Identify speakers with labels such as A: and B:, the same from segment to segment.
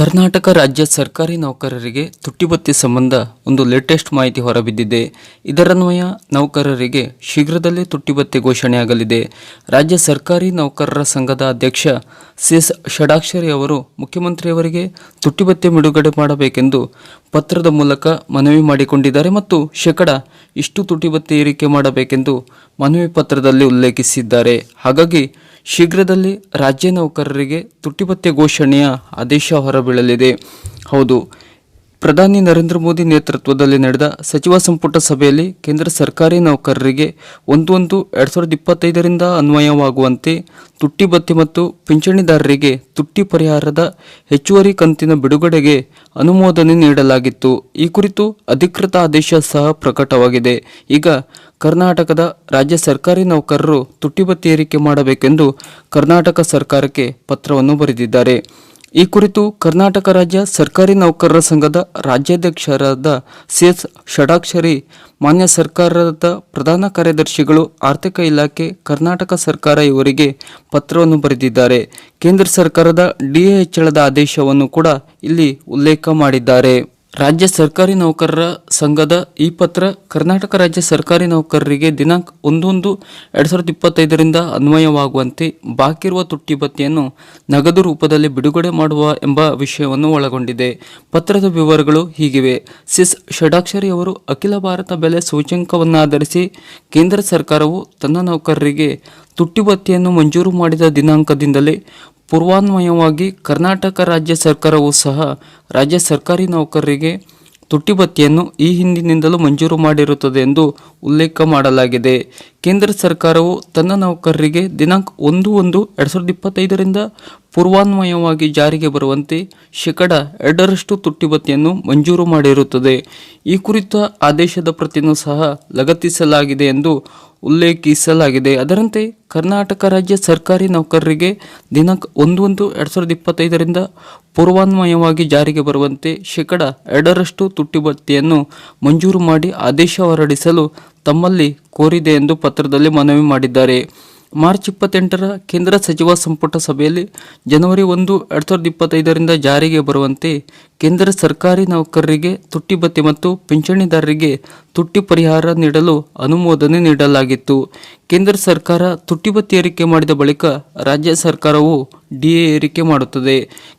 A: ಕರ್ನಾಟಕ ರಾಜ್ಯ ಸರ್ಕಾರಿ ನೌಕರರಿಗೆ ತುಟ್ಟಿಬತ್ತಿ ಸಂಬಂಧ ಒಂದು ಲೇಟೆಸ್ಟ್ ಮಾಹಿತಿ ಹೊರಬಿದ್ದಿದೆ. ಇದರನ್ವಯ ನೌಕರರಿಗೆ ಶೀಘ್ರದಲ್ಲೇ ತುಟ್ಟಿಬತ್ತಿ ಘೋಷಣೆಯಾಗಲಿದೆ. ರಾಜ್ಯ ಸರ್ಕಾರಿ ನೌಕರರ ಸಂಘದ ಅಧ್ಯಕ್ಷ ಸಿಎಸ್ ಷಡಾಕ್ಷರಿ ಅವರು ಮುಖ್ಯಮಂತ್ರಿಯವರಿಗೆ ತುಟ್ಟಿಬತ್ತಿ ಬಿಡುಗಡೆ ಮಾಡಬೇಕೆಂದು ಪತ್ರದ ಮೂಲಕ ಮನವಿ ಮಾಡಿಕೊಂಡಿದ್ದಾರೆ ಮತ್ತು ಶೇಕಡ ಇಷ್ಟು ತುಟ್ಟಿಬತ್ತಿ ಏರಿಕೆ ಮಾಡಬೇಕೆಂದು ಮನವಿ ಪತ್ರದಲ್ಲಿ ಉಲ್ಲೇಖಿಸಿದ್ದಾರೆ. ಹಾಗಾಗಿ ಶೀಘ್ರದಲ್ಲಿ ರಾಜ್ಯ ನೌಕರರಿಗೆ ತುಟ್ಟಿಪತ್ಯ ಘೋಷಣೆಯ ಆದೇಶ ಹೊರಬೀಳಲಿದೆ. ಹೌದು ಪ್ರಧಾನಿ ನರೇಂದ್ರ ಮೋದಿ ನೇತೃತ್ವದಲ್ಲಿ ನಡೆದ ಸಚಿವ ಸಂಪುಟ ಸಭೆಯಲ್ಲಿ ಕೇಂದ್ರ ಸರ್ಕಾರಿ ನೌಕರರಿಗೆ ಒಂದು ಒಂದು ಎರಡು ಸಾವಿರದ ಇಪ್ಪತ್ತೈದರಿಂದ ಅನ್ವಯವಾಗುವಂತೆ ತುಟ್ಟಿ ಭತ್ಯೆ ಮತ್ತು ಪಿಂಚಣಿದಾರರಿಗೆ ತುಟ್ಟಿ ಪರಿಹಾರದ ಹೆಚ್ಚುವರಿ ಕಂತಿನ ಬಿಡುಗಡೆಗೆ ಅನುಮೋದನೆ ನೀಡಲಾಗಿತ್ತು. ಈ ಕುರಿತು ಅಧಿಕೃತ ಆದೇಶ ಸಹ ಪ್ರಕಟವಾಗಿದೆ. ಈಗ ಕರ್ನಾಟಕದ ರಾಜ್ಯ ಸರ್ಕಾರಿ ನೌಕರರು ತುಟ್ಟಿ ಭತ್ಯೆ ಏರಿಕೆ ಮಾಡಬೇಕೆಂದು ಕರ್ನಾಟಕ ಸರ್ಕಾರಕ್ಕೆ ಪತ್ರವನ್ನು ಬರೆದಿದ್ದಾರೆ. ಈ ಕುರಿತು ಕರ್ನಾಟಕ ರಾಜ್ಯ ಸರ್ಕಾರಿ ನೌಕರರ ಸಂಘದ ರಾಜ್ಯಾಧ್ಯಕ್ಷರಾದ ಸಿ ಎಸ್ ಷಡಾಕ್ಷರಿ, ಮಾನ್ಯ ಸರ್ಕಾರದ ಪ್ರಧಾನ ಕಾರ್ಯದರ್ಶಿಗಳು, ಆರ್ಥಿಕ ಇಲಾಖೆ, ಕರ್ನಾಟಕ ಸರ್ಕಾರ ಇವರಿಗೆ ಪತ್ರವನ್ನು ಬರೆದಿದ್ದಾರೆ. ಕೇಂದ್ರ ಸರ್ಕಾರದ ಡಿಎ ಹೆಚ್ಚಳದ ಆದೇಶವನ್ನು ಕೂಡ ಇಲ್ಲಿ ಉಲ್ಲೇಖ ಮಾಡಿದ್ದಾರೆ. ರಾಜ್ಯ ಸರ್ಕಾರಿ ನೌಕರರ ಸಂಘದ ಈ ಪತ್ರ ಕರ್ನಾಟಕ ರಾಜ್ಯ ಸರ್ಕಾರಿ ನೌಕರರಿಗೆ ದಿನಾಂಕ ಒಂದೊಂದು ಎರಡು ಸಾವಿರದ ಇಪ್ಪತ್ತೈದರಿಂದ ಅನ್ವಯವಾಗುವಂತೆ ಬಾಕಿ ಇರುವ ತುಟ್ಟಿ ಭತ್ಯೆಯನ್ನು ನಗದು ರೂಪದಲ್ಲಿ ಬಿಡುಗಡೆ ಮಾಡುವ ಎಂಬ ವಿಷಯವನ್ನು ಒಳಗೊಂಡಿದೆ. ಪತ್ರದ ವಿವರಗಳು ಹೀಗಿವೆ. ಸಿಸ್ ಷಡಾಕ್ಷರಿ ಅವರು ಅಖಿಲ ಭಾರತ ಬೆಲೆ ಸೂಚ್ಯಂಕವನ್ನಾಧರಿಸಿ ಕೇಂದ್ರ ಸರ್ಕಾರವು ತನ್ನ ನೌಕರರಿಗೆ ತುಟ್ಟಿ ಭತ್ಯೆಯನ್ನು ಮಂಜೂರು ಮಾಡಿದ ದಿನಾಂಕದಿಂದಲೇ ಪೂರ್ವಾನ್ವಯವಾಗಿ ಕರ್ನಾಟಕ ರಾಜ್ಯ ಸರ್ಕಾರವು ಸಹ ರಾಜ್ಯ ಸರ್ಕಾರಿ ನೌಕರರಿಗೆ ತುಟ್ಟಿ ಭತ್ಯೆಯನ್ನು ಈ ಹಿಂದಿನಿಂದಲೂ ಮಂಜೂರು ಮಾಡಿರುತ್ತದೆ ಎಂದು ಉಲ್ಲೇಖ ಮಾಡಲಾಗಿದೆ. ಕೇಂದ್ರ ಸರ್ಕಾರವು ತನ್ನ ನೌಕರರಿಗೆ ದಿನಾಂಕ ಒಂದು ಒಂದು ಎರಡು ಸಾವಿರದ ಇಪ್ಪತ್ತೈದರಿಂದ ಪೂರ್ವಾನ್ವಯವಾಗಿ ಜಾರಿಗೆ ಬರುವಂತೆ ಶೇಕಡ ಎರಡರಷ್ಟು ತುಟ್ಟಿ ಭತ್ಯೆಯನ್ನು ಮಂಜೂರು ಮಾಡಿರುತ್ತದೆ. ಈ ಕುರಿತ ಆದೇಶದ ಪ್ರತಿಯನ್ನು ಸಹ ಲಗತ್ತಿಸಲಾಗಿದೆ ಎಂದು ಉಲ್ಲೇಖಿಸಲಾಗಿದೆ. ಅದರಂತೆ ಕರ್ನಾಟಕ ರಾಜ್ಯ ಸರ್ಕಾರಿ ನೌಕರರಿಗೆ ದಿನಾಂಕ ಒಂದು ಒಂದು ಎರಡು ಸಾವಿರದ ಇಪ್ಪತ್ತೈದರಿಂದ ಪೂರ್ವಾನ್ವಯವಾಗಿ ಜಾರಿಗೆ ಬರುವಂತೆ ಶೇಕಡ ಎರಡರಷ್ಟು ತುಟ್ಟಿ ಭತ್ಯೆಯನ್ನು ಮಂಜೂರು ಮಾಡಿ ಆದೇಶ ಹೊರಡಿಸಲು ತಮ್ಮಲ್ಲಿ ಕೋರಿದೆ ಎಂದು ಪತ್ರದಲ್ಲಿ ಮನವಿ ಮಾಡಿದ್ದಾರೆ. ಮಾರ್ಚ್ ಇಪ್ಪತ್ತೆಂಟರ ಕೇಂದ್ರ ಸಚಿವ ಸಂಪುಟ ಸಭೆಯಲ್ಲಿ ಜನವರಿ ಒಂದು, ಎರಡು ಸಾವಿರದ ಇಪ್ಪತ್ತೈದರಿಂದ ಜಾರಿಗೆ ಬರುವಂತೆ ಕೇಂದ್ರ ಸರ್ಕಾರಿ ನೌಕರರಿಗೆ ತುಟ್ಟಿ ಭತ್ಯೆ ಮತ್ತು ಪಿಂಚಣಿದಾರರಿಗೆ ತುಟ್ಟಿ ಪರಿಹಾರ ನೀಡಲು ಅನುಮೋದನೆ ನೀಡಲಾಗಿತ್ತು. ಕೇಂದ್ರ ಸರ್ಕಾರ ತುಟ್ಟಿ ಭತ್ಯೆ ಏರಿಕೆ ಮಾಡಿದ ಬಳಿಕ ರಾಜ್ಯ ಸರ್ಕಾರವು ಡಿಎ ಏರಿಕೆ ಮಾಡುತ್ತದೆ.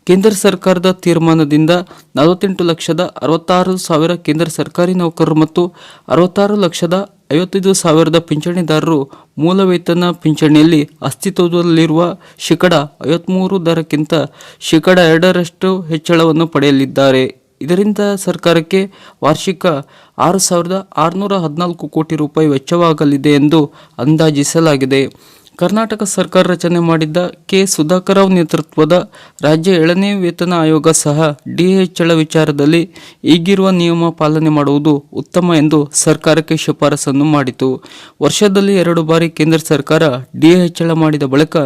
A: ಕೇಂದ್ರ ಸರ್ಕಾರದ ತೀರ್ಮಾನದಿಂದ ನಲವತ್ತೆಂಟು ಲಕ್ಷದ ಅರವತ್ತಾರು ಸಾವಿರ ಕೇಂದ್ರ ಸರ್ಕಾರಿ ನೌಕರರು ಮತ್ತು ಅರವತ್ತಾರು ಲಕ್ಷದ ಐವತ್ತೈದು ಸಾವಿರದ ಪಿಂಚಣಿದಾರರು ಮೂಲ ವೇತನ ಪಿಂಚಣಿಯಲ್ಲಿ ಅಸ್ತಿತ್ವದಲ್ಲಿರುವ ಶೇಕಡ ಐವತ್ತ್ಮೂರು ದರಕ್ಕಿಂತ ಶೇಕಡ ಎರಡರಷ್ಟು ಹೆಚ್ಚಳವನ್ನು ಪಡೆಯಲಿದ್ದಾರೆ ಇದರಿಂದ ಸರ್ಕಾರಕ್ಕೆ ವಾರ್ಷಿಕ ಆರು ಸಾವಿರದ ಆರುನೂರ ಹದಿನಾಲ್ಕು ಕೋಟಿ ರೂಪಾಯಿ ವೆಚ್ಚವಾಗಲಿದೆ ಎಂದು ಅಂದಾಜಿಸಲಾಗಿದೆ. ಕರ್ನಾಟಕ ಸರ್ಕಾರ ರಚನೆ ಮಾಡಿದ್ದ ಕೆ. ಸುಧಾಕರ್ ರಾವ್ ನೇತೃತ್ವದ ರಾಜ್ಯ ಏಳನೇ ವೇತನ ಆಯೋಗ ಸಹ ಡಿಎಚ್ಎಳ ವಿಚಾರದಲ್ಲಿ ಈಗಿರುವ ನಿಯಮ ಪಾಲನೆ ಮಾಡುವುದು ಉತ್ತಮ ಎಂದು ಸರ್ಕಾರಕ್ಕೆ ಶಿಫಾರಸನ್ನು ಮಾಡಿತು. ವರ್ಷದಲ್ಲಿ ಎರಡು ಬಾರಿ ಕೇಂದ್ರ ಸರ್ಕಾರ ಡಿಎಚ್ಎಳ ಮಾಡಿದ ಬಳಿಕ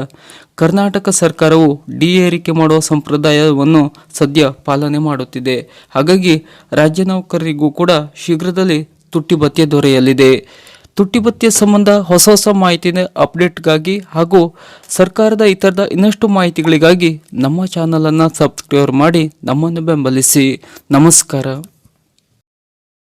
A: ಕರ್ನಾಟಕ ಸರ್ಕಾರವು ಡಿ ಏರಿಕೆ ಮಾಡುವ ಸಂಪ್ರದಾಯವನ್ನು ಸದ್ಯ ಪಾಲನೆ ಮಾಡುತ್ತಿದೆ. ಹಾಗಾಗಿ ರಾಜ್ಯ ನೌಕರರಿಗೂ ಕೂಡ ಶೀಘ್ರದಲ್ಲಿ ತುಟ್ಟಿ ಭತ್ಯೆ ದೊರೆಯಲಿದೆ. ತುಟ್ಟಿ ಭತ್ಯೆ ಸಂಬಂಧ ಹೊಸ ಹೊಸ ಮಾಹಿತಿನ ಅಪ್ಡೇಟ್ಗಾಗಿ ಹಾಗೂ ಸರ್ಕಾರದ ಇತರದ ಇನ್ನಷ್ಟು ಮಾಹಿತಿಗಳಿಗಾಗಿ ನಮ್ಮ ಚಾನಲನ್ನು ಸಬ್ಸ್ಕ್ರೈಬ್ ಮಾಡಿ ನಮ್ಮನ್ನು ಬೆಂಬಲಿಸಿ. ನಮಸ್ಕಾರ.